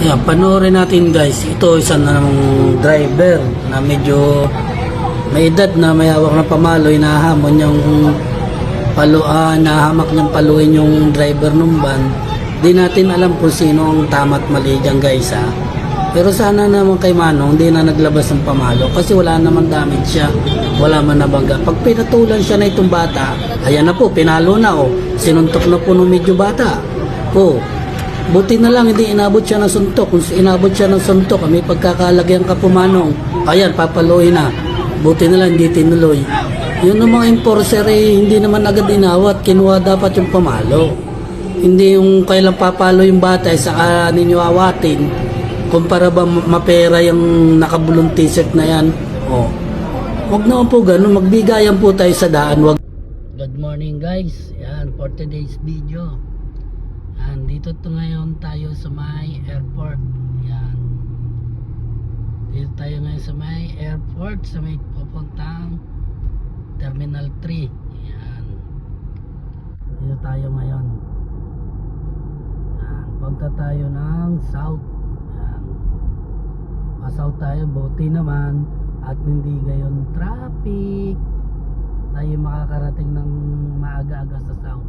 Ayan, panoorin natin guys. Ito isa na namang driver na medyo may edad na may hawak na pamaloy na hamon yung paluan, nahamak niyang paluin yung driver ng van. Di natin alam kung sino ang tama at mali dyan guys ha. Pero sana naman kay Manong hindi na naglabas ng pamalo kasi wala naman damage siya. Wala man nabangga. Pag pinatulan siya na itong bata, ayan na po, pinalo na oh. Sinuntok na po ng medyo bata. Oh, buti na lang hindi inabot siya ng suntok. Kung inabot siya ng suntok, may pagkakalagyan ka po Manong. Ayan, papaluin na. Buti na lang hindi tinuloy. Yun ng mga enforcer eh, hindi naman agad inawat. Kinuha dapat yung pamalo. Hindi yung kailang papalo yung bata, eh, saka ninyo awatin. Kumpara ba ma- mapera yung nakabulong t-shirt na yan? Oh. Huwag naman po ganun, magbigayan po tayo sa daan. Wag... Good morning guys. Yan, for today's video. Yan, dito to ngayon tayo sa may airport. Yan. Dito tayo ngayon sa may airport, sa may papuntang Terminal 3. Yan. Dito tayo ngayon. Yan, punta tayo ng south. Yan. Pa-south tayo, buti naman at hindi gayon traffic. Tayo makakarating ng maaga-aga sa south.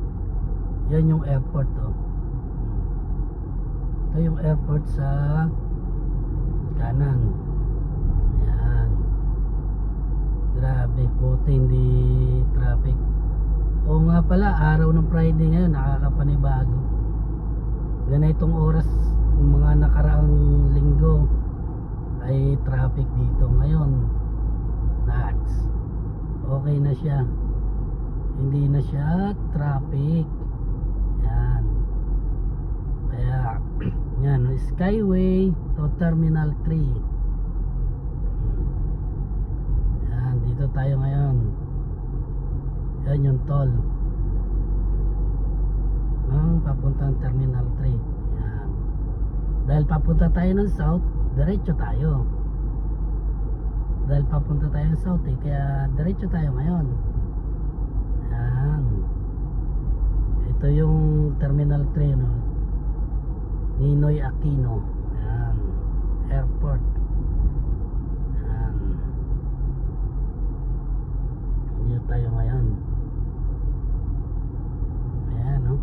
Yan yung airport to. Ito yung airport sa kanan. Yan. Grabe, buti hindi traffic. Oo nga pala, araw ng Friday ngayon, nakakapanibago. Ganitong oras, yung mga nakaraang linggo, ay traffic dito. Ngayon, nuts. Okay na siya. Hindi na siya traffic. Yan. Kaya, yan, Skyway to Terminal 3. Yan, dito tayo ngayon. Yan yung toll. Ng papuntang Terminal 3. Yan. Dahil papunta tayo ng south, diretso tayo. Dahil papunta tayo ng south eh, kaya diretso tayo ngayon. Yan. Ito yung Terminal 3 no. Ninoy Aquino. Yan. Airport. Yan. Dito tayo ngayon. Ayan, no?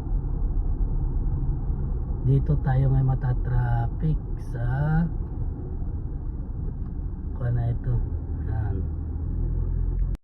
Dito tayo ngayon matatraffic sa kuha na ito.